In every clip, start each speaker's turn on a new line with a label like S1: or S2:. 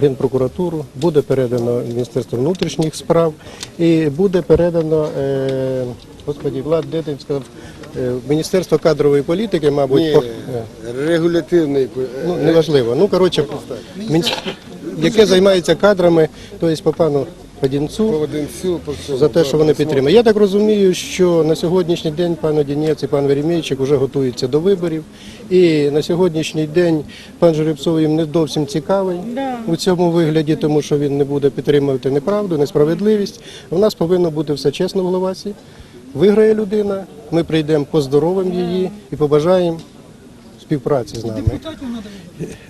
S1: Генпрокуратуру, буде передано Міністерство внутрішніх справ і буде передано, е, господі, Влад сказав, е, Міністерство кадрової політики, мабуть,
S2: Ні,
S1: по- е,
S2: регулятивний.
S1: ну, неважливо. Ну, коротше, яке займається кадрами, тобто по пану Фадінцу,
S2: Поводинцю, по всьому.
S1: за те, що вони підтримують. Я так розумію, що на сьогоднішній день пан Одінець і пан Веремійчик вже готуються до виборів. І на сьогоднішній день пан Жеребцов їм не зовсім цікавий у цьому вигляді, тому що він не буде підтримувати неправду, несправедливість. У нас повинно бути все чесно в Головасі. Виграє людина, ми прийдемо, поздоровимо її і побажаємо співпраці з нами.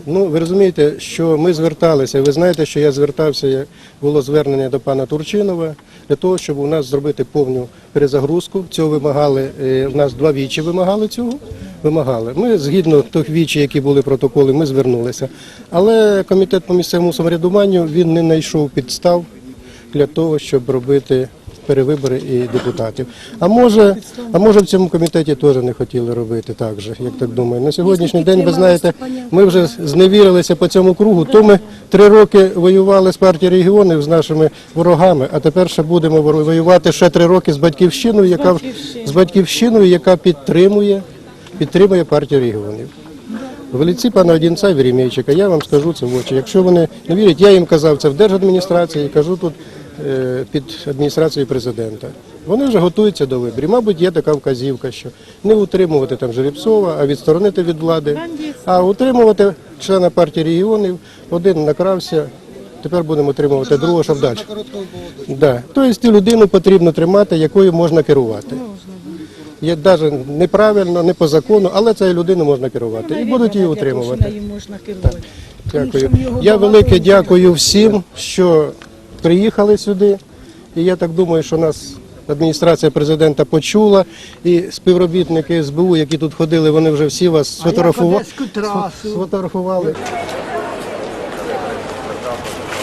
S1: Ну, ви розумієте, що ми зверталися. Ви знаєте, що я звертався, було звернення до пана Турчинова для того, щоб у нас зробити повну перезагрузку. Цього вимагали е, в нас два вічі вимагали цього. Вимагали. Ми згідно тих вічі, які були протоколи, ми звернулися. Але комітет по місцевому самоврядуванню він не знайшов підстав для того, щоб робити перевибори і депутатів. А може, а може в цьому комітеті теж не хотіли робити так же, як так думаю. На сьогоднішній день, ви знаєте, ми вже зневірилися по цьому кругу. То ми три роки воювали з партією регіонів з нашими ворогами, а тепер ще будемо воювати ще три роки з батьківщиною, яка з батьківщиною, яка підтримує, підтримує партію регіонів. В лиці пана Одінця і Веремійчика, я вам скажу це в очі. Якщо вони не вірять, я їм казав це в держадміністрації кажу тут під адміністрацією президента. Вони вже готуються до виборів. Мабуть, є така вказівка, що не утримувати там Жеребцова, а відсторонити від влади, а утримувати члена партії регіонів. Один накрався, тепер будемо утримувати другого, щоб далі. Да. Тобто людину потрібно тримати, якою можна керувати. Є навіть неправильно, не по закону, але цією людину можна керувати. І будуть її утримувати. Дякую. Я велике дякую всім, що приїхали сюди. І я так думаю, що нас адміністрація президента почула. І співробітники СБУ, які тут ходили, вони вже всі вас сфотографували. Сфотографували.